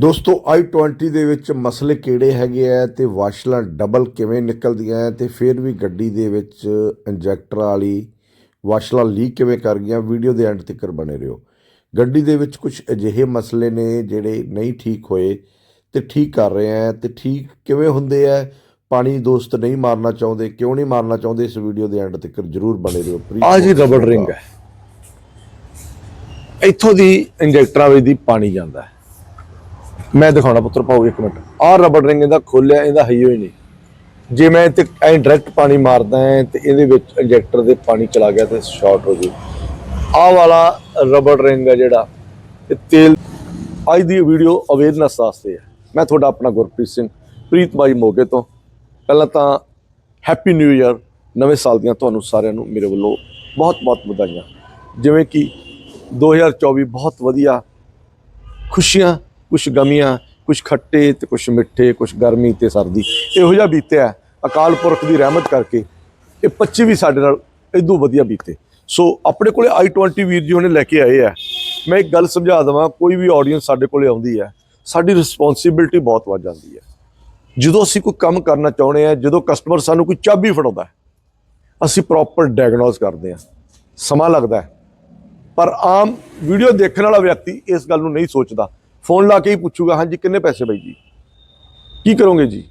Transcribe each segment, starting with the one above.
ਦੋਸਤੋ i20 ਦੇ ਵਿੱਚ ਮਸਲੇ ਕਿਹੜੇ ਹੈਗੇ ਆ ਤੇ ਵਾਸ਼ਲਾਂ ਡਬਲ ਕਿਵੇਂ ਨਿਕਲਦੀਆਂ ਆ ਤੇ ਫਿਰ ਵੀ ਗੱਡੀ ਦੇ ਵਿੱਚ ਇੰਜੈਕਟਰ ਵਾਲੀ ਵਾਸ਼ਲਾਂ ਲੀਕ ਕਿਵੇਂ ਕਰ ਗਈਆਂ ਵੀਡੀਓ ਦੇ ਐਂਡ ਤੱਕ ਬਣੇ ਰਹੋ। ਗੱਡੀ ਦੇ ਵਿੱਚ ਕੁਝ ਅਜਿਹੇ ਮਸਲੇ ਨੇ ਜਿਹੜੇ ਨਹੀਂ ਠੀਕ ਹੋਏ ਤੇ ਠੀਕ ਕਰ ਰਹੇ ਆ ਤੇ ਠੀਕ ਕਿਵੇਂ ਹੁੰਦੇ ਆ ਪਾਣੀ ਦੋਸਤ ਨਹੀਂ ਮਾਰਨਾ ਚਾਹੁੰਦੇ ਕਿਉਂ ਨਹੀਂ ਮਾਰਨਾ ਚਾਹੁੰਦੇ ਇਸ ਵੀਡੀਓ ਦੇ ਐਂਡ ਤੱਕ ਜਰੂਰ ਬਣੇ ਰਹੋ। ਆ ਜੀ ਰਬੜ ਰਿੰਗ ਹੈ। ਇੱਥੋਂ ਦੀ ਇੰਜੈਕਟਰਾਂ ਵਿੱਚ ਦੀ ਪਾਣੀ ਜਾਂਦਾ ਹੈ। ਮੈਂ ਦਿਖਾਉਣਾ ਪੁੱਤਰ, ਪਾਓ ਇੱਕ ਮਿੰਟ। ਆਹ ਰਬੜ ਰਿੰਗ ਇਹਦਾ ਖੋਲਿਆ, ਇਹਦਾ ਹਈਓ ਹੀ ਨਹੀਂ। ਜੇ ਮੈਂ ਤੇ ਐ ਡਾਇਰੈਕਟ ਪਾਣੀ ਮਾਰਦਾ ਹਾਂ ਤੇ ਇਹਦੇ ਵਿੱਚ ਇੰਜੈਕਟਰ ਦੇ ਪਾਣੀ ਚਲਾ ਗਿਆ ਤੇ ਸ਼ਾਰਟ ਹੋ ਜੂ ਆਹ ਵਾਲਾ ਰਬੜ ਰਿੰਗ ਹੈ ਜਿਹੜਾ, ਇਹ ਤੇਲ ਅੱਜ ਦੀ ਵੀਡੀਓ ਅਵੇਅਰਨੈਸ ਵਾਸਤੇ ਹੈ ਮੈਂ ਤੁਹਾਡਾ ਆਪਣਾ ਗੁਰਪ੍ਰੀਤ ਸਿੰਘ, ਪ੍ਰੀਤ ਬਾਈ ਮੋਗੇ ਤੋਂ। ਪਹਿਲਾਂ ਤਾਂ ਹੈਪੀ ਨਿਊ ਇਅਰ ਨਵੇਂ ਸਾਲ ਦੀਆਂ ਤੁਹਾਨੂੰ ਸਾਰਿਆਂ ਨੂੰ ਮੇਰੇ ਵੱਲੋਂ ਬਹੁਤ-ਬਹੁਤ ਵਧਾਈਆਂ। ਜਿਵੇਂ ਕਿ 2024 ਬਹੁਤ ਵਧੀਆ ਖੁਸ਼ੀਆਂ ਕੁਝ ਗਮੀਆਂ ਕੁਝ ਖੱਟੇ ਤੇ ਕੁਝ ਮਿੱਠੇ ਕੁਝ ਗਰਮੀ ਤੇ ਸਰਦੀ। ਇਹੋ ਜਿਹਾ ਬੀਤਿਆ ਅਕਾਲ ਪੁਰਖ ਦੀ ਰਹਿਮਤ ਕਰਕੇ। ਇਹ 25 ਵੀ ਸਾਡੇ ਨਾਲ ਇਦੋਂ ਵਧੀਆ ਬੀਤੇ। ਸੋ ਆਪਣੇ ਕੋਲੇ i20 ਵੀਰ ਜੀ ਉਹਨੇ ਲੈ ਕੇ ਆਏ ਆ। ਮੈਂ ਇੱਕ ਗੱਲ ਸਮਝਾ ਦਵਾਂ, ਕੋਈ ਵੀ ਆਡੀਅנס ਸਾਡੇ ਕੋਲੇ ਆਉਂਦੀ ਹੈ, ਸਾਡੀ ਰਿਸਪੌਂਸਿਬਿਲਟੀ ਬਹੁਤ ਵੱਧ ਜਾਂਦੀ ਹੈ। ਜਦੋਂ ਅਸੀਂ ਕੋਈ ਕੰਮ ਕਰਨਾ ਚਾਹੁੰਦੇ ਆ ਜਦੋਂ ਕਸਟਮਰ ਸਾਨੂੰ ਕੋਈ ਚਾਬੀ ਫੜਾਉਂਦਾ ਅਸੀਂ ਪ੍ਰੋਪਰ ਡਾਇਗਨੋਸ ਕਰਦੇ ਹਾਂ। ਸਮਾਂ ਲੱਗਦਾ ਪਰ ਆਮ ਵੀਡੀਓ ਦੇਖਣ ਵਾਲਾ ਵਿਅਕਤੀ ਇਸ ਗੱਲ ਨੂੰ ਨਹੀਂ ਸੋਚਦਾ। ਫੋਨ ਲਾ ਕੇ ਹੀ ਪੁੱਛੂਗਾ ਹਾਂਜੀ ਕਿੰਨੇ ਪੈਸੇ ਬਾਈ ਜੀ? ਕੀ ਕਰੋਗੇ ਜੀ?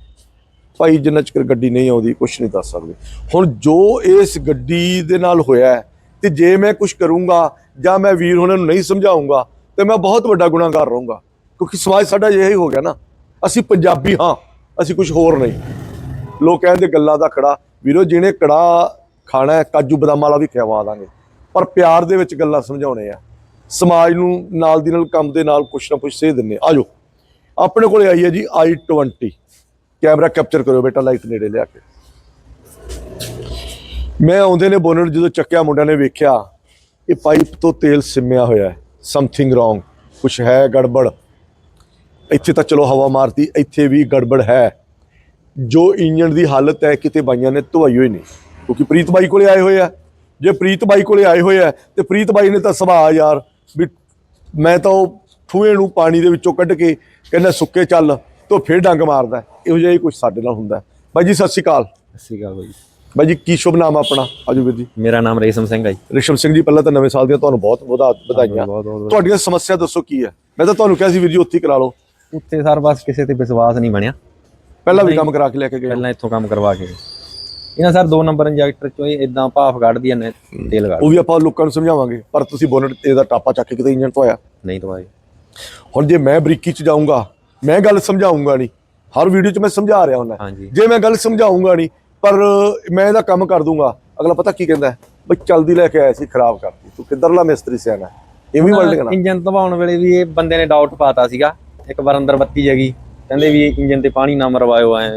ਭਾਈ ਜਿੰਨਾ ਚਿਰ ਗੱਡੀ ਨਹੀਂ ਆਉਂਦੀ ਕੁਝ ਨਹੀਂ ਦੱਸ ਸਕਦੇ। ਹੁਣ ਜੋ ਇਸ ਗੱਡੀ ਦੇ ਨਾਲ ਹੋਇਆ ਹੈ, ਤੇ ਜੇ ਮੈਂ ਕੁਝ ਕਰੂੰਗਾ ਜਾਂ ਮੈਂ ਵੀਰ ਉਹਨਾਂ ਨੂੰ ਨਹੀਂ ਸਮਝਾਉਂਗਾ ਤੇ ਮੈਂ ਬਹੁਤ ਵੱਡਾ ਗੁਨਾਹਗਾਰ ਰਹੂੰਗਾ। ਕਿਉਂਕਿ ਸਮਾਜ ਸਾਡਾ ਇਹ ਹੀ ਹੋ ਗਿਆ ਨਾ। ਅਸੀਂ ਪੰਜਾਬੀ ਹਾਂ ਅਸੀਂ ਕੁਝ ਹੋਰ ਨਹੀਂ। ਲੋਕ ਕਹਿੰਦੇ ਗੱਲਾਂ ਦਾ ਕੜਾ ਵੀਰੋ ਜਿਹਨੇ ਕੜਾ ਖਾਣਾ ਹੈ ਕਾਜੂ ਬਦਾਮ ਵਾਲਾ ਵੀ ਖਵਾ ਦਾਂਗੇ। ਪਰ ਪਿਆਰ ਦੇ ਵਿੱਚ ਗੱਲਾਂ ਸਮਝਾਉਣੇ ਆ। ਸਮਾਜ ਨੂੰ ਨਾਲ ਦੀ ਨਾਲ ਕੰਮ ਦੇ ਨਾਲ ਕੁਛ ਨਾ ਕੁਛ ਸੇਧ ਦਿੰਨੇ ਆਜੋ। ਆਪਣੇ ਕੋਲੇ ਆਈ ਹੈ ਜੀ i20 ਕੈਮਰਾ ਕੈਪਚਰ ਕਰੋ ਬੇਟਾ, ਲਾਈਟ ਨੇੜੇ ਲਿਆ ਕੇ। ਮੈਂ ਆਉਂਦੇ ਨੇ ਬੋਨਟ ਜਦੋਂ ਚੱਕਿਆ ਮੁੰਡਿਆਂ ਨੇ ਵੇਖਿਆ, ਇਹ ਪਾਈਪ ਤੋਂ ਤੇਲ ਸਿਮਿਆ ਹੋਇਆ ਹੈ। ਸਮਥਿੰਗ ਰੋਂਗ ਕੁਛ ਹੈ ਗੜਬੜ। ਇੱਥੇ ਤਾਂ ਚਲੋ ਹਵਾ ਮਾਰਤੀ ਇੱਥੇ ਵੀ ਗੜਬੜ ਹੈ। ਜੋ ਇੰਜਨ ਦੀ ਹਾਲਤ ਹੈ, ਕਿਤੇ ਬਾਈਆਂ ਨੇ ਧਵਾਈ ਹੋਈ ਨਹੀਂ। ਕਿਉਂਕਿ ਪ੍ਰੀਤ ਬਾਈ ਕੋਲੇ ਆਏ ਹੋਏ ਆ। ਜੇ ਪ੍ਰੀਤ ਬਾਈ ਕੋਲੇ ਆਏ ਹੋਏ ਆ, ਤੇ ਪ੍ਰੀਤ ਬਾਈ ਨੇ ਤਾਂ ਸੁਭਾਅ ਯਾਰ ਵੀ ਮੈਂ ਤਾਂ ਉਹ ਠੂਏ ਨੂੰ ਪਾਣੀ ਦੇ ਵਿੱਚੋਂ ਕੱਢ ਕੇ ਕਹਿੰਦਾ ਸੁੱਕੇ ਚੱਲ ਤੋ ਫਿਰ ਡੰਗ ਮਾਰਦਾ। ਇਹੋ ਜਿਹਾ ਹੀ ਕੁਝ ਸਾਡੇ ਨਾਲ ਹੁੰਦਾ। ਬਾਈ ਜੀ ਸਤਿ ਸ਼੍ਰੀ ਅਕਾਲ। ਸਤਿ ਸ਼੍ਰੀ ਅਕਾਲ ਬਾਈ ਬਾਈ ਜੀ ਕੀ ਸ਼ੁਭ ਨਾਮ ਆਪਣਾ? ਆਜੋ ਵੀਰ ਜੀ। ਮੇਰਾ ਨਾਮ ਰੇਸ਼ਮ ਸਿੰਘ ਹੈ ਜੀ। ਰਿਸ਼ਮ ਸਿੰਘ ਜੀ ਪਹਿਲਾਂ ਤਾਂ ਨਵੇਂ ਸਾਲ ਦੀਆਂ ਤੁਹਾਨੂੰ ਬਹੁਤ ਵਧਾ ਵਧਾਈਆਂ। ਤੁਹਾਡੀਆਂ ਸਮੱਸਿਆ ਦੱਸੋ ਕੀ ਹੈ? ਮੈਂ ਤਾਂ ਤੁਹਾਨੂੰ ਕਿਹਾ ਸੀ ਵੀਰ ਜੀ ਉੱਥੇ ਕਰਾ ਲਓ। ਉੱਥੇ ਸਰ ਬਸ ਕਿਸੇ ਤੇ ਵਿਸ਼ਵਾਸ ਨਹੀਂ ਬਣਿਆ। ਪਹਿਲਾਂ ਵੀ ਕੰਮ ਕਰਾ ਕੇ ਲੈ ਕੇ ਗਏ ਪਹਿਲਾਂ ਇੱਥੋਂ ਕੰਮ ਕਰਵਾ ਕੇ ਇਹਨਾਂ ਸਰ ਦੋ ਨੰਬਰ ਇੰਜੈਕਟਰ ਚੋਂ ਇਹ ਇਦਾਂ ਭਾਫ ਕੱਢਦੀ ਨੇ ਤੇਲ ਕੱਢ ਉਹ ਵੀ ਆਪਾਂ ਲੋਕਾਂ ਨੂੰ ਸਮਝਾਵਾਂਗੇ ਪਰ ਤੁਸੀਂ ਬੋਨਟ ਤੇ ਦਾ ਟਾਪਾ ਚੱਕ ਕੇ ਕਿਤੇ ਇੰਜਨ ਤੋਂ ਆਇਆ? ਨਹੀਂ ਦਵਾਈ ਹੁਣ ਜੇ ਮੈਂ ਬਰੀਕੀ ਚ ਜਾਊਂਗਾ ਮੈਂ ਗੱਲ ਸਮਝਾਉਂਗਾ ਨਹੀਂ ਹਰ ਵੀਡੀਓ ਚ ਮੈਂ ਸਮਝਾ ਰਿਹਾ ਹੁੰਦਾ। ਜੇ ਮੈਂ ਗੱਲ ਸਮਝਾਉਂਗਾ ਨਹੀਂ ਪਰ ਮੈਂ ਇਹਦਾ ਕੰਮ ਕਰ ਦੂੰਗਾ। ਅਗਲਾ ਪਤਾ ਕੀ ਕਹਿੰਦਾ? ਬਈ ਚਲਦੀ ਲੈ ਕੇ ਆਇਆ ਸੀ ਖਰਾਬ ਕਰਤੀ। ਤੂੰ ਕਿੱਧਰਲਾ ਮਿਸਤਰੀ ਸਿਆਣਾ? ਇਹ ਵੀ ਵਰਲਡ ਨਾ ਇੰਜਨ ਧਵਾਉਣ ਵੇਲੇ ਵੀ ਇਹ ਬੰਦੇ ਨੇ ਡਾਊਟ ਪਾਤਾ ਸੀਗਾ। ਇੱਕ ਵਾਰ ਅੰਦਰ ਬੱਤੀ ਜਗੀ। ਕਹਿੰਦੇ ਵੀ ਇੰਜਨ ਤੇ ਪਾਣੀ ਨਾ ਮਰਵਾਇਓ ਐ।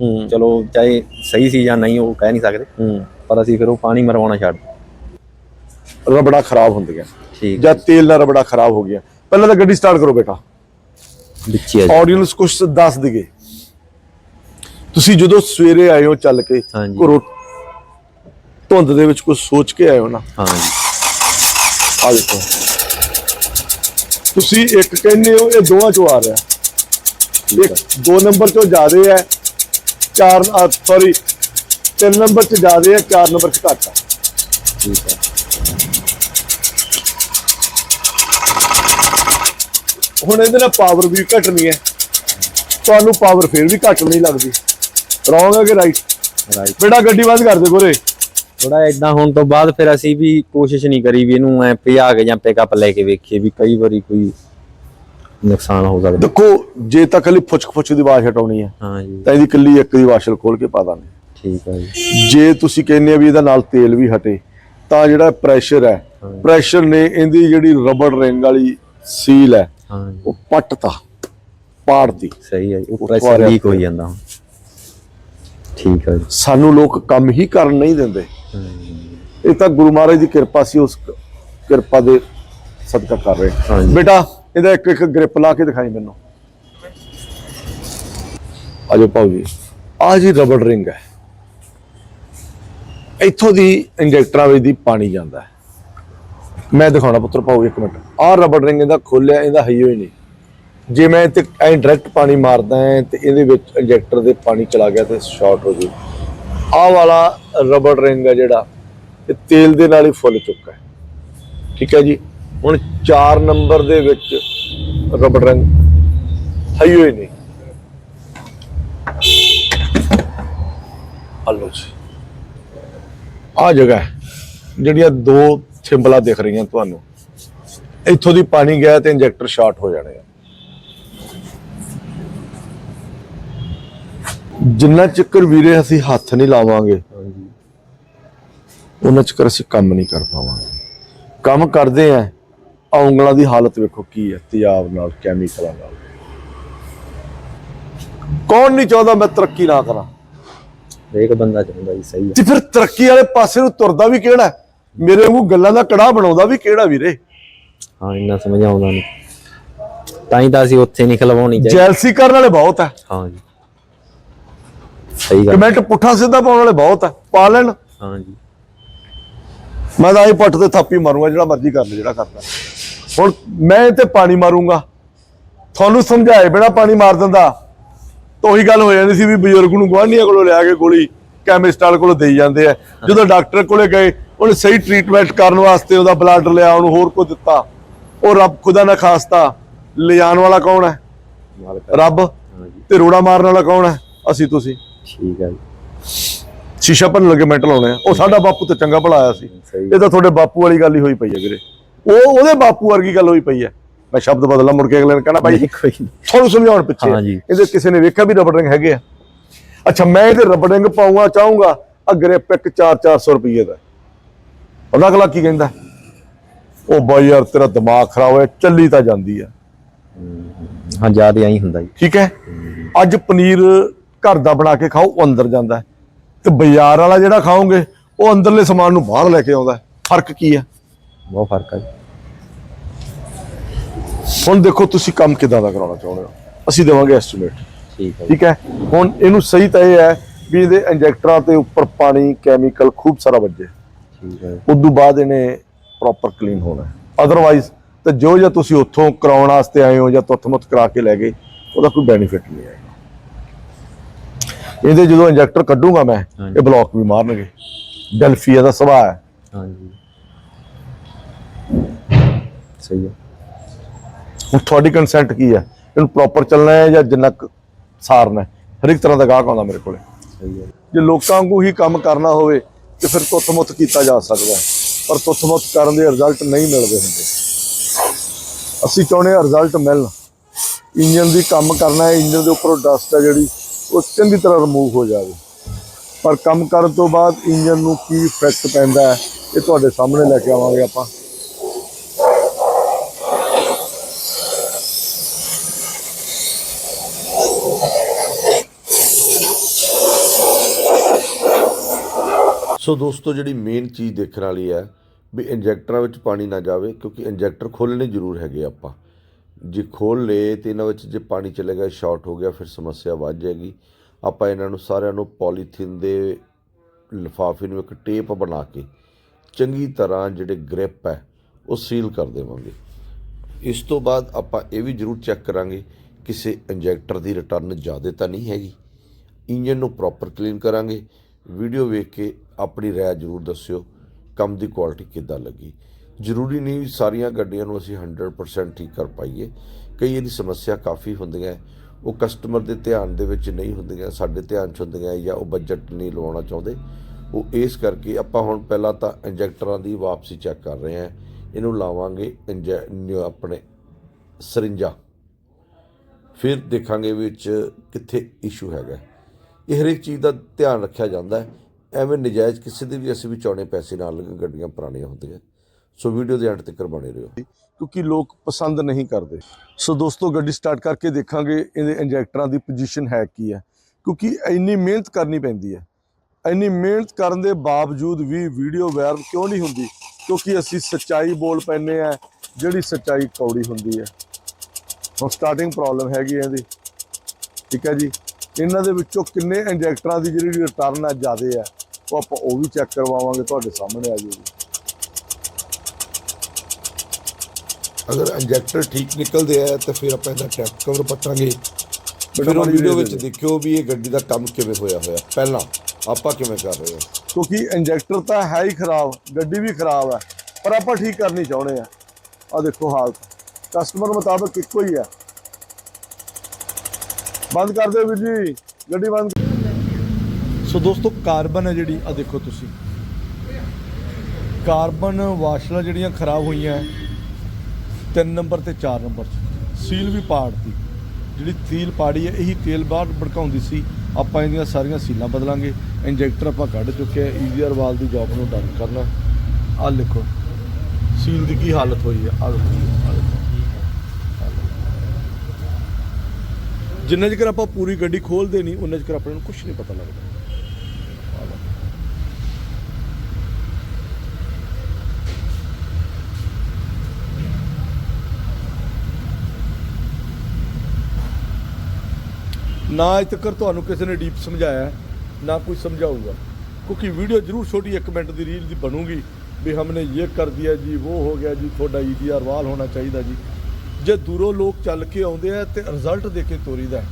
ਹੂੰ। ਚਲੋ ਚਾਹੇ ਸਹੀ ਸੀ ਜਾਂ ਨਹੀਂ ਉਹ ਕਹਿ ਨਹੀਂ ਸਕਦੇ। ਹੂੰ। ਪਰ ਅਸੀਂ ਫਿਰ ਉਹ ਪਾਣੀ ਮਰਵਾਉਣਾ ਛੱਡ ਰਬੜਾ ਖਰਾਬ ਹੁੰਦੀਆਂ ਠੀਕ। ਜਾਂ ਤੇਲ ਨਾਲ ਰਬੜਾ ਖਰਾਬ ਹੋ ਗਿਆ। ਪਹਿਲਾਂ ਤਾਂ ਗੱਡੀ ਸਟਾਰਟ ਕਰੋ ਬੇਟਾ। ਵਿੱਚ। ਆਡੀਅנס ਕੁਝ ਦੱਸ ਦਿਗੇ। ਤੁਸੀਂ ਜਦੋਂ ਸਵੇਰੇ ਆਏ ਹੋ ਚੱਲ ਕੇ। ਘਰੋਂ ਧੁੰਦ ਦੇ ਵਿੱਚ ਕੁਝ ਸੋਚ ਕੇ ਆਏ ਹੋ ਨਾ। ਹਾਂ ਆ ਦੇਖੋ। ਤੁਸੀਂ ਇੱਕ ਕਹਿੰਦੇ ਹੋ ਇਹ ਦੋਵਾਂ ਚੋਂ ਆ ਰਿਹਾ। ਦੋ ਨੰਬਰ ਚੋਂ ਜ਼ਿਆਦੇ ਹੈ ਚਾਰ ਸੌਰੀ ਤਿੰਨ ਨੰਬਰ ਚ ਜ਼ਿਆਦੇ ਹੈ ਚਾਰ ਨੰਬਰ ਚ ਘੱਟ ਹੈ। ਠੀਕ ਹੈ। ਹੁਣ ਇਹਦੇ ਨਾਲ ਪਾਵਰ ਵੀ ਘਟਣੀ ਹੈ। ਤੁਹਾਨੂੰ ਪਾਵਰ ਫਿਰ ਵੀ ਘੱਟ ਨਹੀਂ ਲੱਗਦੀ। ਰੋਂਗ ਹੈ ਕਿ ਰਾਈਟ ਰਾਈਟ ਬੇਟਾ ਗੱਡੀ ਬੰਦ ਕਰ ਦੇ ਗੋਰੇ। ਥੋੜਾ ਇਦਾਂ ਹੋਣ ਤੋਂ ਬਾਅਦ ਫਿਰ ਅਸੀਂ ਵੀ ਕੋਸ਼ਿਸ਼ ਨਹੀਂ ਕਰੀ ਵੀ ਇਹਨੂੰ ਐ ਭਜਾ ਕੇ ਜਾਂ ਪਿਕਅਪ ਲੈ ਕੇ ਵੇਖੀਏ ਵੀ ਕਈ ਵਾਰੀ ਕੋਈ ਨੁਕਸਾਨ ਹੋ ਸਕਦਾ। ਦੇਖੋ ਜੇ ਤਾਂ ਖਾਲੀ ਫੁਚਕ ਫੁਚ ਦੀ ਆਵਾਜ਼ ਹਟਾਉਣੀ ਹੈ ਹਾਂ ਜੀ। ਤਾਂ ਇਹਦੀ ਕੱਲੀ ਇੱਕ ਦੀ ਵਾਸ਼ਲ ਖੋਲ ਕੇ ਪਾ ਦਾਂਗੇ। ਠੀਕ ਹੈ ਜੀ। ਜੇ ਤੁਸੀਂ ਕਹਿੰਦੇ ਆ ਵੀ ਇਹਦਾ ਨਾਲ ਤੇਲ ਵੀ ਹਟੇ ਤਾਂ ਜਿਹੜਾ ਪ੍ਰੈਸ਼ਰ ਹੈ ਪ੍ਰੈਸ਼ਰ ਨੇ ਇਹਦੀ ਜਿਹੜੀ ਰਬੜ ਰਿੰਗ ਵਾਲੀ ਸੀਲ ਹੈ ਹਾਂ ਉਹ ਪੱਟਤਾ ਪਾੜਤੀ। ਸਹੀ ਹੈ ਉਹ ਪ੍ਰੈਸ਼ਰ ਲੀਕ ਹੋਈ ਜਾਂਦਾ ਹੁਣ। ਠੀਕ ਹੈ ਜੀ। ਸਾਨੂੰ ਲੋਕ ਕੰਮ ਹੀ ਕਰਨ ਨਹੀਂ ਦਿੰਦੇ। ਇਹ ਤਾਂ ਗੁਰੂ ਮਹਾਰਾਜ ਦੀ ਕਿਰਪਾ ਸੀ ਉਸ ਕਿਰਪਾ ਦੇ ਸਦਕਾ ਕਰ ਰਹੇ। ਬੇਟਾ ਇਹਦਾ ਇੱਕ ਇੱਕ ਗ੍ਰਿਪ ਲਾ ਕੇ ਦਿਖਾਈ ਮੈਨੂੰ। ਆਜੋ ਪਾਉ ਜੀ ਆ ਜੀ ਰਬੜ ਰਿੰਗ ਹੈ। ਇੱਥੋਂ ਦੀ ਇੰਜੈਕਟਰਾਂ ਵਿੱਚ ਦੀ ਪਾਣੀ ਜਾਂਦਾ ਹੈ। ਮੈਂ ਦਿਖਾਉਣਾ ਪੁੱਤਰ ਪਾਉ ਇੱਕ ਮਿੰਟ। ਆਹ ਰਬੜ ਰਿੰਗ ਇਹਦਾ ਖੋਲਿਆ, ਇਹਦਾ ਹਈਓ ਹੀ ਨਹੀਂ। ਜੇ ਮੈਂ ਤੇ ਐ ਡਾਇਰੈਕਟ ਪਾਣੀ ਮਾਰਦਾ ਐ, ਤੇ ਇਹਦੇ ਵਿੱਚ ਇੰਜੈਕਟਰ ਦੇ ਪਾਣੀ ਚਲਾ ਗਿਆ ਤੇ ਸ਼ਾਰਟ ਹੋ ਜੂ। ਆਹ ਵਾਲਾ ਰਬੜ ਰਿੰਗ ਹੈ ਜਿਹੜਾ, ਇਹ ਤੇਲ ਦੇ ਨਾਲ ਹੀ ਫੁੱਲ ਚੁੱਕਾ ਹੈ। ਠੀਕ ਹੈ ਜੀ? ਹੁਣ 4 ਨੰਬਰ ਦੇ ਵਿੱਚ ਰਬੜ ਰਿੰਗ ਹੈ ਹੀ ਨਹੀਂ ਹਲੋ ਜੀ। ਆ ਜਗ੍ਹਾ ਜਿਹੜੀਆਂ ਦੋ ਥਿੰਬਲਾਂ ਦਿਖ ਰਹੀਆਂ ਤੁਹਾਨੂੰ। ਇੱਥੋਂ ਦੀ ਪਾਣੀ ਗਿਆ ਤੇ ਇੰਜੈਕਟਰ ਸ਼ਾਰਟ ਹੋ ਜਾਣੇ ਆ। ਜਿੰਨਾ ਚੱਕਰ ਵੀਰੇ ਅਸੀਂ ਹੱਥ ਨਹੀਂ ਲਾਵਾਂਗੇ ਹਾਂਜੀ। ਉਹਨਾਂ ਚੱਕਰ ਅਸੀਂ ਕੰਮ ਨਹੀਂ ਕਰ ਪਾਵਾਂਗੇ। ਕੰਮ ਕਰਦੇ ਆ ਉਂਗਲਾਂ ਦੀ ਹਾਲਤ ਵੇਖੋ ਕੀ ਹੈ ਤੇਜ਼ਾਬ ਨਾਲ ਕੈਮੀਕਲਾਂ ਨਾਲ। ਕੌਣ ਨਹੀਂ ਚਾਹੁੰਦਾ ਮੈਂ ਤਰੱਕੀ ਨਾ ਕਰਾਂ? ਹਰੇਕ ਬੰਦਾ ਚਾਹੁੰਦਾ ਜੀ ਸਹੀ ਤੇ ਫਿਰ ਤਰੱਕੀ ਵਾਲੇ ਪਾਸੇ ਨੂੰ ਤੁਰਦਾ ਵੀ ਕਿਹੜਾ ਹੈ? ਮੇਰੇ ਵਾਂਗੂ ਗੱਲਾਂ ਦਾ ਕੜਾਹ ਬਣਾਉਂਦਾ ਵੀ ਕਿਹੜਾ ਵੀਰੇ? ਆ ਹਾਂ ਇੰਨਾ ਸਮਝ ਆਉਂਦਾ ਨਹੀਂ। ਤਾਂ ਹੀ ਤਾਂ ਅਸੀਂ ਉੱਥੇ ਨਹੀਂ ਖਲਵਾਉਣੀ ਚਾਹੀਦੀ। ਜੈਲਸੀ ਕਰਨ ਵਾਲੇ ਬਹੁਤ ਹੈ। ਹਾਂ ਜੀ। ਸਹੀ ਗੱਲ ਕਮੈਂਟ ਪੁੱਠਾ ਸਿੱਧਾ ਪਾਉਣ ਵਾਲੇ ਬਹੁਤ ਹੈ। ਪਾ ਲੈਣ। ਹਾਂ ਜੀ। ਮੈਂ ਤਾਂ ਇਹ ਪੱਟ ਤੇ ਥਾਪੀ ਮਾਰੂੰਗਾ ਜਿਹੜਾ ਮਰਜ਼ੀ ਕਰ ਲੈ ਜਿਹੜਾ ਕਰਦਾ। ਹੁਣ ਮੈਂ ਇਹ ਤੇ ਪਾਣੀ ਮਾਰੂੰਗਾ। ਤੁਹਾਨੂੰ ਸਮਝਾਏ ਬਿਨਾ ਪਾਣੀ ਮਾਰ ਦਿੰਦਾ। ਤਾਂ ਉਹੀ ਗੱਲ ਹੋ ਜਾਂਦੀ ਸੀ ਵੀ ਬਜ਼ੁਰਗ ਨੂੰ ਗੁਆਂਢੀਆਂ ਕੋਲੋਂ ਲਿਆ ਕੇ ਗੋਲੀ ਕੈਮਿਸਟ ਵਾਲੇ ਕੋਲੋਂ ਦੇਈ ਜਾਂਦੇ ਆ। ਜਦੋਂ ਡਾਕਟਰ ਕੋਲੇ ਗਏ ਉਹਨੇ ਸਹੀ ਟ੍ਰੀਟਮੈਂਟ ਕਰਨ ਵਾਸਤੇ ਉਹਦਾ ਬਲੱਡ ਲਿਆ ਉਹਨੂੰ ਹੋਰ ਕੋ ਦਿੱਤਾ। ਉਹ ਰੱਬ ਖੁਦਾ ਨਾ ਖਾਸਤਾ ਲਿਜਾਣ ਵਾਲਾ ਕੌਣ ਹੈ। ਰੱਬ ਤੇ ਰੋੜਾ ਮਾਰਨ ਵਾਲਾ ਕੌਣ ਹੈ? ਅਸੀਂ ਤੁਸੀਂ। ਠੀਕ ਹੈ ਜੀ। ਸ਼ੀਸ਼ਾ ਭੰਨ ਲੱਗੇ ਮਿੰਟ ਲਾਉਣੇ ਆ। ਉਹ ਸਾਡਾ ਬਾਪੂ ਤੇ ਚੰਗਾ ਭਲਾ ਆਇਆ ਸੀ। ਇਹ ਤਾਂ ਤੁਹਾਡੇ ਬਾਪੂ ਵਾਲੀ ਗੱਲ ਹੀ ਹੋਈ ਪਈ ਹੈ ਵੀਰੇ। ਉਹ ਉਹਦੇ ਬਾਪੂ ਵਰਗੀ ਗੱਲ ਹੋਈ ਪਈ ਹੈ। ਮੈਂ ਸ਼ਬਦ ਬਦਲਾਂ ਮੁੜ ਕੇ ਅਗਲੇ ਨੇ ਕਹਿਣਾ ਭਾਈ ਤੁਹਾਨੂੰ ਸਮਝਾਉਣ ਪਿੱਛੇ। ਇਹਦੇ ਕਿਸੇ ਨੇ ਵੇਖਿਆ ਵੀ ਰਬੜ ਰਿੰਗ ਹੈਗੇ ਆ? ਅੱਛਾ ਮੈਂ ਇਹਦੇ ਰਬੜ ਰਿੰਗ ਪਾਉਂਗਾ ਚਾਹੂੰਗਾ ਅਗਰੇ ਪਿਕ 4-400 ਰੁਪਏ ਦਾ। ਉਹਦਾ ਅਗਲਾ ਕੀ ਕਹਿੰਦਾ? ਉਹ ਬਾਈ ਯਾਰ ਤੇਰਾ ਦਿਮਾਗ ਖਰਾਬ ਹੋਇਆ ਚੱਲੀ ਤਾਂ ਜਾਂਦੀ ਆ। ਹਾਂ ਜ਼ਿਆਦਾ ਐਂ ਹੁੰਦਾ ਜੀ। ਠੀਕ ਹੈ। ਅੱਜ ਪਨੀਰ ਘਰ ਦਾ ਬਣਾ ਕੇ ਖਾਓ ਉਹ ਅੰਦਰ ਜਾਂਦਾ ਹੈ। ਤੇ ਬਾਜ਼ਾਰ ਵਾਲਾ ਜਿਹੜਾ ਖਾਓਗੇ ਉਹ ਅੰਦਰਲੇ ਸਮਾਨ ਨੂੰ ਬਾਹਰ ਲੈ ਕੇ ਆਉਂਦਾ ਹੈ। ਫ਼ਰਕ ਕੀ ਹੈ? ਬਹੁਤ ਫ਼ਰਕ ਹੈ ਜੀ। ਹੁਣ ਦੇਖੋ ਤੁਸੀਂ ਕੰਮ ਕਿਦਾਂ ਦਾ ਕਰਾਉਣਾ ਚਾਹੁੰਦੇ ਹੋ। ਅਸੀਂ ਦੇਵਾਂਗੇ ਐਸਟੀਮੇਟ ਠੀਕ ਹੈ ਠੀਕ ਹੈ? ਹੁਣ ਇਹਨੂੰ ਸਹੀ ਤਾਂ ਇਹ ਹੈ ਵੀ ਇਹਦੇ ਇੰਜੈਕਟਰਾਂ ਤੇ ਉੱਪਰ ਪਾਣੀ ਕੈਮੀਕਲ ਖੂਬ ਸਾਰਾ ਵੱਜੇ। ਠੀਕ ਹੈ ਉਸ ਤੋਂ ਬਾਅਦ ਇਹਨੇ ਪ੍ਰੋਪਰ ਕਲੀਨ ਹੋਣਾ ਅਦਰਵਾਈਜ਼ ਤਾਂ ਜੋ ਜਾਂ ਤੁਸੀਂ ਉੱਥੋਂ ਕਰਾਉਣ ਵਾਸਤੇ ਆਏ ਹੋ ਜਾਂ ਤੁੱਥ-ਮੁੱਥ ਕਰਾ ਕੇ ਲੈ ਗਏ ਉਹਦਾ ਕੋਈ ਬੈਨੀਫਿਟ ਨਹੀਂ ਆਏਗਾ ਇਹਦੇ ਜਦੋਂ ਇੰਜੈਕਟਰ ਕੱਢੂਗਾ ਮੈਂ ਹਾਂਜੀ। ਇਹ ਬਲੌਕ ਵੀ ਮਾਰਨਗੇ। ਡੈਲਫੀਆ ਦਾ ਸੁਭਾਅ ਹੈ। ਹਾਂ ਜੀ ਸਹੀ ਹੈ। ਹੁਣ ਤੁਹਾਡੀ ਕੰਸੈਂਟ ਕੀ ਹੈ? ਇਹਨੂੰ ਪ੍ਰੋਪਰ ਚੱਲਣਾ ਹੈ ਜਾਂ ਜਿੰਨਾ ਕੁ ਸਾਰਨਾ ਹੈ? ਹਰ ਇੱਕ ਤਰ੍ਹਾਂ ਦਾ ਗਾਹਕ ਆਉਂਦਾ ਮੇਰੇ ਕੋਲੇ। ਸਹੀ ਹੈ। ਜੇ ਲੋਕਾਂ ਵਾਂਗੂ ਹੀ ਕੰਮ ਕਰਨਾ ਹੋਵੇ ਤੇ ਫਿਰ ਤੁੱਤ-ਮੁੱਤ ਕੀਤਾ ਜਾ ਸਕਦਾ। ਪਰ ਤੁੱਤ-ਮੁੱਤ ਕਰਨ ਦੇ ਰਿਜ਼ਲਟ ਨਹੀਂ ਮਿਲਦੇ ਹੁੰਦੇ। ਅਸੀਂ ਚਾਹੁੰਦੇ ਹਾਂ ਰਿਜ਼ਲਟ ਮਿਲਣ। ਇੰਜਨ ਦੀ ਕੰਮ ਕਰਨਾ ਹੈ ਇੰਜਨ ਦੇ ਉੱਪਰੋਂ ਡਸਟ ਹੈ ਜਿਹੜੀ। ਉਹ ਚੰਗੀ ਤਰ੍ਹਾਂ ਰਿਮੂਵ ਹੋ ਜਾਵੇ। ਪਰ ਕੰਮ ਕਰਨ ਤੋਂ ਬਾਅਦ ਇੰਜਨ ਨੂੰ ਕੀ ਇਫੈਕਟ ਪੈਂਦਾ ਹੈ, ਇਹ ਤੁਹਾਡੇ ਸਾਹਮਣੇ ਲੈ ਕੇ ਆਵਾਂਗੇ ਆਪਾਂ। ਸੋ ਦੋਸਤੋ, ਜਿਹੜੀ ਮੇਨ ਚੀਜ਼ ਦੇਖਣ ਵਾਲੀ ਹੈ ਵੀ ਇੰਜੈਕਟਰਾਂ ਵਿੱਚ ਪਾਣੀ ਨਾ ਜਾਵੇ, ਕਿਉਂਕਿ ਇੰਜੈਕਟਰ ਖੋਲ੍ਹਣੇ ਜ਼ਰੂਰ ਹੈਗੇ ਆਪਾਂ। ਜੇ ਖੋਲ ਲਏ ਤੇ ਇਹਨਾਂ ਵਿੱਚ ਜੇ ਪਾਣੀ ਚਲੇਗਾ ਸ਼ਾਰਟ ਹੋ ਗਿਆ, ਫਿਰ ਸਮੱਸਿਆ ਵੱਧ ਜਾਏਗੀ। ਆਪਾਂ ਇਹਨਾਂ ਨੂੰ ਸਾਰਿਆਂ ਨੂੰ ਪੋਲੀਥੀਨ ਦੇ ਲਿਫਾਫੇ ਨੂੰ ਇੱਕ ਟੇਪ ਬਣਾ ਕੇ ਚੰਗੀ ਤਰ੍ਹਾਂ ਜਿਹੜੇ ਗ੍ਰਿਪ ਹੈ, ਉਹ ਸੀਲ ਕਰ ਦੇਵਾਂਗੇ। ਇਸ ਤੋਂ ਬਾਅਦ ਆਪਾਂ ਇਹ ਵੀ ਜ਼ਰੂਰ ਚੈੱਕ ਕਰਾਂਗੇ, ਕਿਸੇ ਇੰਜੈਕਟਰ ਦੀ ਰਿਟਰਨ ਜ਼ਿਆਦਾ ਤਾਂ ਨਹੀਂ ਹੈਗੀ। ਇੰਜਨ ਨੂੰ ਪ੍ਰੋਪਰ ਕਲੀਨ ਕਰਾਂਗੇ। ਵੀਡੀਓ ਵੇਖ ਕੇ ਆਪਣੀ ਰਾਏ ਜ਼ਰੂਰ ਦੱਸਿਓ। ਕੰਮ ਦੀ ਕੁਆਲਿਟੀ ਕਿੱਦਾਂ ਲੱਗੀ? ਜ਼ਰੂਰੀ ਨਹੀਂ ਵੀ ਸਾਰੀਆਂ ਗੱਡੀਆਂ ਨੂੰ ਅਸੀਂ 100% ਠੀਕ ਕਰ ਪਾਈਏ। ਕਈ ਇਹਦੀ ਸਮੱਸਿਆ ਕਾਫੀ ਹੁੰਦੀਆਂ ਉਹ ਕਸਟਮਰ ਦੇ ਧਿਆਨ ਦੇ ਵਿੱਚ ਨਹੀਂ ਹੁੰਦੀਆਂ, ਸਾਡੇ ਧਿਆਨ 'ਚ ਹੁੰਦੀਆਂ ਜਾਂ ਉਹ ਬਜਟ ਨਹੀਂ ਲਵਾਉਣਾ ਚਾਹੁੰਦੇ। ਉਹ ਇਸ ਕਰਕੇ ਆਪਾਂ ਹੁਣ ਪਹਿਲਾਂ ਤਾਂ ਇੰਜੈਕਟਰਾਂ ਦੀ ਵਾਪਸੀ ਚੈੱਕ ਕਰ ਰਹੇ ਹਾਂ। ਇਹਨੂੰ ਲਾਵਾਂਗੇ ਇੰਜੈ ਨਿਊ ਆਪਣੇ ਸਰਿੰਜਾ। ਫਿਰ ਦੇਖਾਂਗੇ ਵਿੱਚ ਕਿੱਥੇ ਇਸ਼ੂ ਹੈਗਾ ਇਹ ਹਰੇਕ ਚੀਜ਼ ਦਾ ਧਿਆਨ ਰੱਖਿਆ ਜਾਂਦਾ ਹੈ। ਐਵੇਂ ਨਜਾਇਜ਼ ਕਿਸੇ ਦੇ ਵੀ ਅਸੀਂ ਵੀ ਚੌਣੇ ਪੈਸੇ ਨਾਲ ਲੱਗਣ ਗੱਡੀਆਂ ਪੁਰਾਣੀਆਂ ਹੁੰਦੀਆਂ। ਸੋ ਵੀਡੀਓ ਦੇ ਅੰਤ ਤੱਕ ਬਣੇ ਰਹੋ। ਕਿਉਂਕਿ ਲੋਕ ਪਸੰਦ ਨਹੀਂ ਕਰਦੇ। ਸੋ ਦੋਸਤੋ, ਗੱਡੀ ਸਟਾਰਟ ਕਰਕੇ ਦੇਖਾਂਗੇ ਇਹਦੇ ਇੰਜੈਕਟਰਾਂ ਦੀ ਪੋਜੀਸ਼ਨ ਹੈ ਕੀ ਹੈ। ਕਿਉਂਕਿ ਇੰਨੀ ਮਿਹਨਤ ਕਰਨੀ ਪੈਂਦੀ ਹੈ। ਇੰਨੀ ਮਿਹਨਤ ਕਰਨ ਦੇ ਬਾਵਜੂਦ ਵੀ ਵੀਡੀਓ ਵਾਇਰਲ ਕਿਉਂ ਨਹੀਂ ਹੁੰਦੀ? ਕਿਉਂਕਿ ਅਸੀਂ ਸੱਚਾਈ ਬੋਲ ਪੈਂਦੇ ਆ ਜਿਹੜੀ ਸੱਚਾਈ ਕੌੜੀ ਹੁੰਦੀ ਹੈ। ਹੁਣ ਸਟਾਰਟਿੰਗ ਪ੍ਰੋਬਲਮ ਹੈਗੀ ਇਹਦੀ। ਠੀਕ ਹੈ ਜੀ? ਇਹਨਾਂ ਦੇ ਵਿੱਚੋਂ ਕਿੰਨੇ ਇੰਜੈਕਟਰਾਂ ਦੀ ਜਿਹੜੀ ਰਿਟਰਨ ਆ ਜ਼ਿਆਦੇ ਹੈ ਉਹ ਆਪਾਂ ਉਹ ਵੀ ਚੈੱਕ ਕਰਵਾਵਾਂਗੇ, ਤੁਹਾਡੇ ਸਾਹਮਣੇ ਆ ਜਾਊਗੀ। ਅਗਰ ਇੰਜੈਕਟਰ ਠੀਕ ਨਿਕਲਦੇ ਆ ਤਾਂ ਫਿਰ ਆਪਾਂ ਇਹਦਾ ਟੈਪ ਕਵਰ ਪੱਟਾਂਗੇ। ਫਿਰ ਉਹ ਵੀਡੀਓ ਵਿੱਚ ਦੇਖਿਓ ਵੀ ਇਹ ਗੱਡੀ ਦਾ ਕੰਮ ਕਿਵੇਂ ਹੋਇਆ ਹੋਇਆ। ਪਹਿਲਾਂ ਆਪਾਂ ਕਿਵੇਂ ਕਰ ਰਹੇ ਹਾਂ? ਕਿਉਂਕਿ ਇੰਜੈਕਟਰ ਤਾਂ ਹੈ ਹੀ ਖਰਾਬ ਗੱਡੀ ਵੀ ਖਰਾਬ ਹੈ ਪਰ ਆਪਾਂ ਠੀਕ ਕਰਨੀ ਚਾਹੁੰਦੇ ਆ ਆ ਦੇਖੋ ਹਾਲਤ। ਕਸਟਮਰ ਮੁਤਾਬਕ ਇੱਕੋ ਹੀ ਹੈ। ਬੰਦ ਕਰ ਦਿਓ ਵੀਰ ਜੀ ਗੱਡੀ ਬੰਦ ਸੋ ਦੋਸਤੋ ਕਾਰਬਨ ਹੈ ਜਿਹੜੀ ਆ ਦੇਖੋ ਤੁਸੀਂ। ਕਾਰਬਨ ਵਾਸ਼ਲਾਂ ਜਿਹੜੀਆਂ ਖਰਾਬ ਹੋਈਆਂ 3 ਨੰਬਰ ਤੇ 4 ਨੰਬਰ 'ਚ। ਸੀਲ ਵੀ ਪਾੜਤੀ। ਜਿਹੜੀ ਤੀਲ ਪਾੜੀ ਹੈ, ਇਹੀ ਤੇਲ ਬਾਹਰ ਭੜਕਾਉਂਦੀ ਸੀ। ਆਪਾਂ ਇਹਦੀਆਂ ਸਾਰੀਆਂ ਸੀਲਾਂ ਬਦਲਾਂਗੇ। ਇੰਜੈਕਟਰ ਆਪਾਂ ਕੱਢ ਚੁੱਕੇ ਆ। ਈਜ਼ੀਆਰ ਵਾਲ ਦੀ ਜੌਬ ਨੂੰ ਡਨ ਕਰਨਾ। ਆ ਲਿਖੋ ਸੀਲ ਦੀ ਕੀ ਹਾਲਤ ਹੋਈ ਹੈ ਆ ਜਿੰਨਾ ਚਿਰ ਆਪਾਂ ਪੂਰੀ ਗੱਡੀ ਖੋਲਦੇ ਨਹੀਂ ਉਹਨਾਂ ਚਿਰ ਆਪਣੇ ਨੂੰ ਕੁਝ ਨਹੀਂ ਪਤਾ ਲੱਗਦਾ ਆਹ ਲਓ। ਨਾ ਅਜ ਤੱਕ ਤੁਹਾਨੂੰ ਕਿਸੇ ਨੇ ਡੀਪ ਸਮਝਾਇਆ, ਨਾ ਕੋਈ ਸਮਝਾਊਗਾ। ਕਿਉਂਕਿ ਵੀਡੀਓ ਜ਼ਰੂਰ ਛੋਟੀ 1 ਮਿੰਟ ਦੀ ਰੀਲ ਦੀ ਬਣੂਗੀ ਵੀ ਹਮਨੇ ਇਹ ਕਰ ਦਿਆ ਜੀ ਉਹ ਹੋ ਗਿਆ ਜੀ, ਤੁਹਾਡਾ ਈਡੀਆਰ ਵਾਲ ਹੋਣਾ ਚਾਹੀਦਾ ਜੀ। ਜੇ ਦੂਰੋਂ ਲੋਕ ਚੱਲ ਕੇ ਆਉਂਦੇ ਆ ਤੇ ਰਿਜ਼ਲਟ ਦੇ ਕੇ ਤੋਰੀਦਾ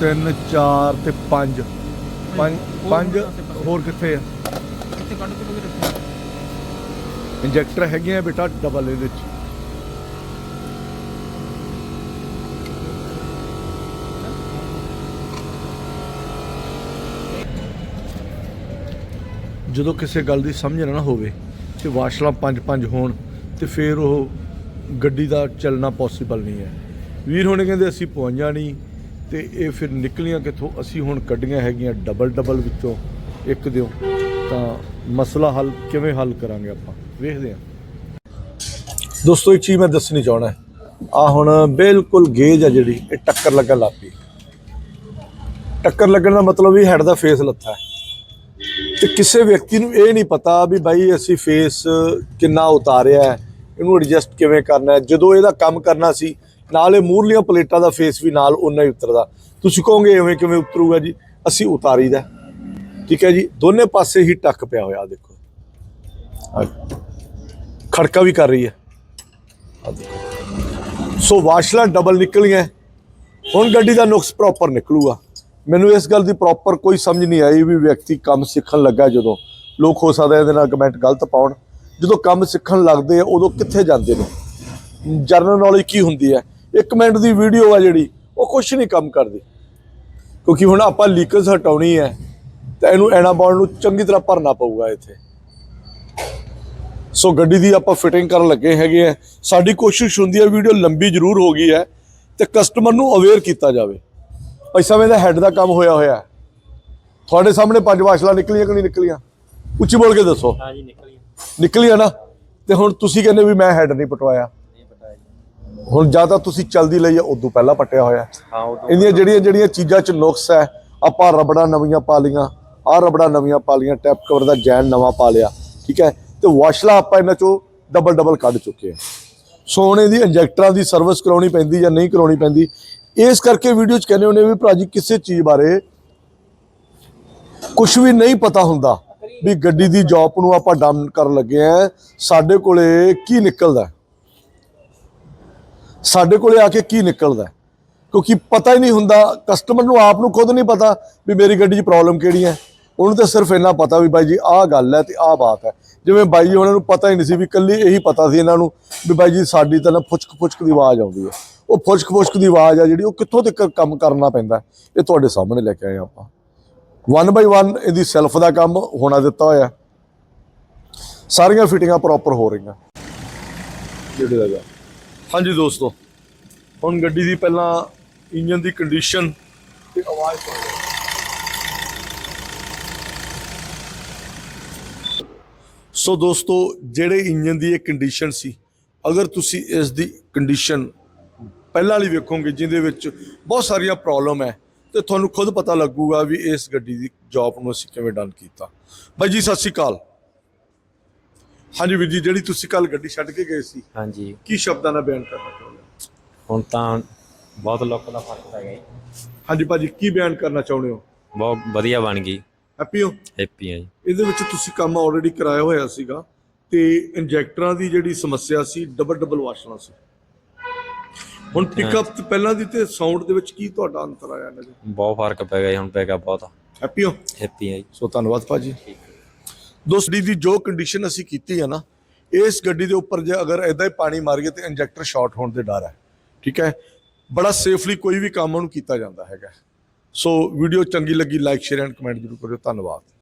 3 4 ਤੇ ਪੰਜ। ਪੰਜ ਹੋਰ ਕਿੱਥੇ ਆ ਕਿੱਥੇ ਕੱਢ ਕੇ ਤੁਸੀਂ ਰੱਖਿਆ? ਇੰਜੈਕਟਰ ਹੈਗੇ ਆ ਬੇਟਾ ਡਬਲ ਇਹਦੇ ਚ। ਜਦੋਂ ਕਿਸੇ ਗੱਲ ਦੀ ਸਮਝ ਨਾ ਹੋਵੇ ਤੇ ਵਾਸ਼ਲਾ ਪੰਜ ਪੰਜ ਹੋਣ ਤੇ ਫਿਰ ਉਹ ਗੱਡੀ ਦਾ ਚੱਲਣਾ ਪੋਸੀਬਲ ਨਹੀਂ ਹੈ। ਵੀਰ ਹੋਣੇ ਕਹਿੰਦੇ ਅਸੀਂ ਪਹੁੰਚਣਾ ਨਹੀਂ। ਤੇ ਇਹ ਫਿਰ ਨਿਕਲੀਆਂ ਕਿੱਥੋਂ? ਅਸੀਂ ਹੁਣ ਕੱਢੀਆਂ ਹੈਗੀਆਂ ਡਬਲ ਡਬਲ ਵਿੱਚੋਂ ਇੱਕ ਦਿਓ। ਤਾਂ ਮਸਲਾ ਹੱਲ ਕਿਵੇਂ ਹੱਲ ਕਰਾਂਗੇ ਆਪਾਂ? ਵੇਖਦੇ ਹਾਂ। ਦੋਸਤੋ, ਇੱਕ ਚੀਜ਼ ਮੈਂ ਦੱਸਣੀ ਚਾਹਣਾ ਆ ਹੁਣ ਬਿਲਕੁਲ ਗੇਜ ਆ ਜਿਹੜੀ, ਇਹ ਟੱਕਰ ਲੱਗਣ ਲੱਗ ਪਈ। ਟੱਕਰ ਲੱਗਣ ਦਾ ਮਤਲਬ ਵੀ ਹੈਡ ਦਾ ਫੇਸ ਲੱਥਾ ਹੈ। ਤੇ ਕਿਸੇ ਵਿਅਕਤੀ ਨੂੰ ਇਹ ਨਹੀਂ ਪਤਾ ਵੀ ਬਾਈ ਅਸੀਂ ਫੇਸ ਕਿੰਨਾ ਉਤਾਰਿਆ ਹੈ, ਇਹਨੂੰ ਐਡਜਸਟ ਕਿਵੇਂ ਕਰਨਾ ਹੈ। ਜਦੋਂ ਇਹਦਾ ਕੰਮ ਕਰਨਾ ਸੀ ਨਾਲ ਇਹ ਮੂਰਲੀਆਂ ਪਲੇਟਾਂ ਦਾ ਫੇਸ ਵੀ ਨਾਲ ਉਨਾ ਹੀ ਉਤਰਦਾ। ਤੁਸੀਂ ਕਹੋਗੇ ਐਵੇਂ ਕਿਵੇਂ ਉਤਰੂਗਾ ਜੀ? ਅਸੀਂ ਉਤਾਰੀਦਾ। ਠੀਕ ਹੈ ਜੀ? ਦੋਨੇ ਪਾਸੇ ਹੀ ਟੱਕ ਪਿਆ ਹੋਇਆ, ਦੇਖੋ। ਖੜਕਾ ਵੀ ਕਰ ਰਹੀ ਹੈ। ਸੋ ਵਾਸ਼ਲਾਂ ਡਬਲ ਨਿਕਲੀਆਂ। ਹੁਣ ਗੱਡੀ ਦਾ ਨੁਕਸ ਪ੍ਰੋਪਰ ਨਿਕਲੂਗਾ। ਮੈਨੂੰ ਇਸ ਗੱਲ ਦੀ ਪ੍ਰੋਪਰ ਕੋਈ ਸਮਝ ਨਹੀਂ ਆਈ ਵੀ ਵਿਅਕਤੀ ਕੰਮ ਸਿੱਖਣ ਲੱਗਾ ਜਦੋਂ। ਲੋਕ ਹੋ ਸਕਦਾ ਇਹਦੇ ਨਾਲ ਕਮੈਂਟ ਗਲਤ ਪਾਉਣ। ਜਦੋਂ ਕੰਮ ਸਿੱਖਣ ਲੱਗਦੇ ਆ, ਉਦੋਂ ਕਿੱਥੇ ਜਾਂਦੇ ਨੇ? ਜਰਨਲ ਨੌਲੇਜ ਕੀ ਹੁੰਦੀ ਹੈ? ਇੱਕ ਮਿੰਟ ਦੀ ਵੀਡੀਓ ਆ ਜਿਹੜੀ ਉਹ ਕੁਝ ਨਹੀਂ ਕੰਮ ਕਰਦੀ। ਕਿਉਂਕਿ ਹੁਣ ਆਪਾਂ ਲੀਕੇਜ ਹਟਾਉਣੀ ਹੈ ਤਾਂ ਇਹਨੂੰ ਐਨਾਬੋਲ ਨੂੰ ਚੰਗੀ ਤਰ੍ਹਾਂ ਭਰਨਾ ਪਊਗਾ ਇੱਥੇ। ਸੋ ਗੱਡੀ ਦੀ ਆਪਾਂ ਫਿਟਿੰਗ ਕਰਨ ਲੱਗੇ ਹੈਗੇ ਆ ਸਾਡੀ ਕੋਸ਼ਿਸ਼ ਹੁੰਦੀ ਹੈ ਵੀਡੀਓ ਲੰਬੀ ਜ਼ਰੂਰ ਹੋ ਗਈ ਹੈ ਤੇ ਕਸਟਮਰ ਨੂੰ ਅਵੇਅਰ ਕੀਤਾ ਜਾਵੇ। ਭਾਈ ਸਾਹਿਬ ਇਹਦਾ ਹੈੱਡ ਦਾ ਕੰਮ ਹੋਇਆ ਹੋਇਆ। ਤੁਹਾਡੇ ਸਾਹਮਣੇ ਪੰਜ ਵਾਸ਼ਲਾਂ ਨਿਕਲੀਆਂ ਕਿ ਨਹੀਂ ਨਿਕਲੀਆਂ? ਉੱਚੀ ਬੋਲ ਕੇ ਦੱਸੋ। ਹਾਂ ਜੀ ਨਿਕਲੀ ਨਿਕਲੀਆਂ ਨਾ। ਤੇ ਹੁਣ ਤੁਸੀਂ ਕਹਿੰਦੇ ਵੀ ਮੈਂ ਹੈੱਡ ਨਹੀਂ ਪਟਵਾਇਆ। ਹੁਣ ਜਾਂ ਤਾਂ ਤੁਸੀਂ ਚਲਦੀ ਲਈ ਉਦੋਂ ਪਹਿਲਾਂ ਪਟਿਆ ਹੋਇਆ ਹੈ। ਇਹਦੀਆਂ ਜਿਹੜੀਆਂ ਜਿਹੜੀਆਂ ਚੀਜ਼ਾਂ 'ਚ ਨੁਕਸ ਹੈ ਆਪਾਂ ਰਬੜਾਂ ਨਵੀਆਂ ਪਾ ਲੀਆਂ ਆਹ ਰਬੜਾਂ ਨਵੀਆਂ ਪਾ ਲੀਆਂ ਟੈਪ ਕਵਰ ਦਾ ਜੈਨ ਨਵਾਂ ਪਾ ਲਿਆ ਠੀਕ ਹੈ ਤੇ ਵਾਸ਼ਲਾ ਆਪਾਂ ਇਹਨਾਂ 'ਚੋਂ ਡਬਲ ਡਬਲ ਕੱਢ ਚੁੱਕੇ ਹਾਂ ਸੋਨੇ ਦੀ ਇੰਜੈਕਟਰਾਂ ਦੀ ਸਰਵਿਸ ਕਰਾਉਣੀ ਪੈਂਦੀ ਜਾਂ ਨਹੀਂ ਕਰਾਉਣੀ ਪੈਂਦੀ ਇਸ ਕਰਕੇ ਵੀਡੀਓ 'ਚ ਕਹਿੰਦੇ ਹੁੰਦੇ ਵੀ ਭਰਾ ਜੀ ਕਿਸੇ ਚੀਜ਼ ਬਾਰੇ ਕੁਝ ਵੀ ਨਹੀਂ ਪਤਾ ਹੁੰਦਾ ਵੀ ਗੱਡੀ ਦੀ ਜੌਬ ਨੂੰ ਆਪਾਂ ਡਮ ਕਰਨ ਲੱਗੇ ਆ ਸਾਡੇ ਕੋਲੇ ਕੀ ਨਿਕਲਦਾ? ਸਾਡੇ ਕੋਲੇ ਆ ਕੇ ਕੀ ਨਿਕਲਦਾ? ਕਿਉਂਕਿ ਪਤਾ ਹੀ ਨਹੀਂ ਹੁੰਦਾ ਕਸਟਮਰ ਨੂੰ ਆਪ ਨੂੰ ਖੁਦ ਨਹੀਂ ਪਤਾ ਵੀ ਮੇਰੀ ਗੱਡੀ 'ਚ ਪ੍ਰੋਬਲਮ ਕਿਹੜੀ ਹੈ। ਉਹਨੂੰ ਤਾਂ ਸਿਰਫ ਇੰਨਾ ਪਤਾ ਵੀ ਬਾਈ ਜੀ, ਆਹ ਗੱਲ ਹੈ ਤੇ ਆਹ ਬਾਤ ਹੈ। ਜਿਵੇਂ ਬਾਈ ਜੀ ਉਹਨਾਂ ਨੂੰ ਪਤਾ ਹੀ ਨਹੀਂ ਸੀ ਵੀ ਕੱਲੀ ਇਹੀ ਪਤਾ ਸੀ ਇਹਨਾਂ ਨੂੰ ਵੀ ਬਾਈ ਜੀ ਸਾਡੀ ਤਾਂ ਨਾ ਫੁਚਕ ਫੁਚਕ ਦੀ ਆਵਾਜ਼ ਆਉਂਦੀ ਹੈ। ਉਹ ਫੁਚਕ ਫੁਚਕ ਦੀ ਆਵਾਜ਼ ਆ ਜਿਹੜੀ ਉਹ ਕਿੱਥੋਂ ਤੱਕ ਕੰਮ ਕਰਨਾ ਪੈਂਦਾ ਇਹ ਤੁਹਾਡੇ ਸਾਹਮਣੇ ਲੈ ਕੇ ਆਏ ਹਾਂ ਆਪਾਂ। ਵਨ ਬਾਈ ਵਨ ਇਹਦੀ ਸੈਲਫ ਦਾ ਕੰਮ ਹੋਣਾ ਦਿੱਤਾ ਹੋਇਆ ਸਾਰੀਆਂ ਫਿਟਿੰਗਾਂ ਪ੍ਰੋਪਰ ਹੋ ਰਹੀਆਂ। ਜਿਹੜੇ ਲਗਾ ਹਾਂਜੀ ਦੋਸਤੋ, ਹੁਣ ਗੱਡੀ ਦੀ ਪਹਿਲਾਂ ਇੰਜਨ ਦੀ ਕੰਡੀਸ਼ਨ ਤੇ ਆਵਾਜ਼ ਸੁਣੋ ਸੋ ਦੋਸਤੋ, ਜਿਹੜੇ ਇੰਜਨ ਦੀ ਇਹ ਕੰਡੀਸ਼ਨ ਸੀ, ਅਗਰ ਤੁਸੀਂ ਇਸ ਦੀ ਕੰਡੀਸ਼ਨ ਪਹਿਲਾਂ ਵਾਲੀ ਵੇਖੋਗੇ, ਜਿਹਦੇ ਵਿੱਚ ਬਹੁਤ ਸਾਰੀਆਂ ਪ੍ਰੋਬਲਮ ਹੈ, ਤੇ ਤੁਹਾਨੂੰ ਖੁਦ ਪਤਾ ਲੱਗੂਗਾ ਵੀ ਇਸ ਗੱਡੀ ਦੀ ਜੌਬ ਨੂੰ ਅਸੀਂ ਕਿਵੇਂ ਡਨ ਕੀਤਾ। ਬਾਈ ਜੀ, ਸਤਿ ਸ਼੍ਰੀ ਅਕਾਲ। ਹਾਂਜੀ ਵੀਰ ਜੀ ਜਿਹੜੀ ਤੁਸੀਂ ਕੱਲ ਗੱਡੀ ਛੱਡ ਕੇ ਗਏ ਸੀ ਹਾਂਜੀ। ਕੀ ਸ਼ਬਦਾਂ ਨਾਲ ਬਿਆਨ ਕਰਨਾ ਚਾਹੁੰਦੇ ਹੋ? ਹੁਣ ਤਾਂ ਬਹੁਤ ਲੋਕਾਂ ਦਾ ਫ਼ਰਕ ਪੈ ਗਿਆ ਜੀ। ਹਾਂਜੀ ਭਾਜੀ ਕੀ ਬਿਆਨ ਕਰਨਾ ਚਾਹੁੰਦੇ ਹੋ? ਬਹੁਤ ਵਧੀਆ ਬਣ ਗਈ। ਹੈਪੀ ਹੋ? ਹੈਪੀ ਆ ਜੀ। ਇਹਦੇ ਵਿੱਚ ਤੁਸੀਂ ਕੰਮ ਆਲਰੇਡੀ ਕਰਾਇਆ ਹੋਇਆ ਸੀਗਾ ਤੇ ਇੰਜੈਕਟਰਾਂ ਦੀ ਜਿਹੜੀ ਸਮੱਸਿਆ ਸੀ ਡਬਲ ਡਬਲ ਵਾਸ਼ਣਾ ਸੀ। ਹੁਣ ਪਿਕਅਪ ਤੇ ਪਹਿਲਾਂ ਦੀ ਤੇ ਸਾਊਂਡ ਦੇ ਵਿੱਚ ਕੀ ਤੁਹਾਡਾ ਅੰਤਰ ਆਇਆ ਨਜ਼ਰ ਬਹੁਤ ਫ਼ਰਕ ਪੈ ਗਿਆ ਜੀ, ਹੁਣ ਪੈ ਗਿਆ ਬਹੁਤ। ਹੈਪੀ ਹੋ? ਹੈਪੀ ਆ ਜੀ। ਸੋ ਧੰਨਵਾਦ ਭਾਜੀ। ਦੋਸਤੀ ਦੀ ਜੋ ਕੰਡੀਸ਼ਨ ਅਸੀਂ ਕੀਤੀ ਹੈ ਨਾ, ਇਸ ਗੱਡੀ ਦੇ ਉੱਪਰ ਜੇ ਅਗਰ ਐਦਾਂ ਹੀ ਪਾਣੀ ਮਾਰੀਏ ਤੇ ਇੰਜੈਕਟਰ ਸ਼ਾਰਟ ਹੋਣ ਦੇ ਡਰ ਹੈ। ਠੀਕ ਹੈ? ਬੜਾ ਸੇਫਲੀ ਕੋਈ ਵੀ ਕੰਮ ਉਹਨੂੰ ਕੀਤਾ ਜਾਂਦਾ ਹੈਗਾ। ਸੋ ਵੀਡੀਓ ਚੰਗੀ ਲੱਗੀ ਲਾਈਕ ਸ਼ੇਅਰ ਐਂਡ ਕਮੈਂਟ ਜ਼ਰੂਰ ਕਰਿਓ। ਧੰਨਵਾਦ।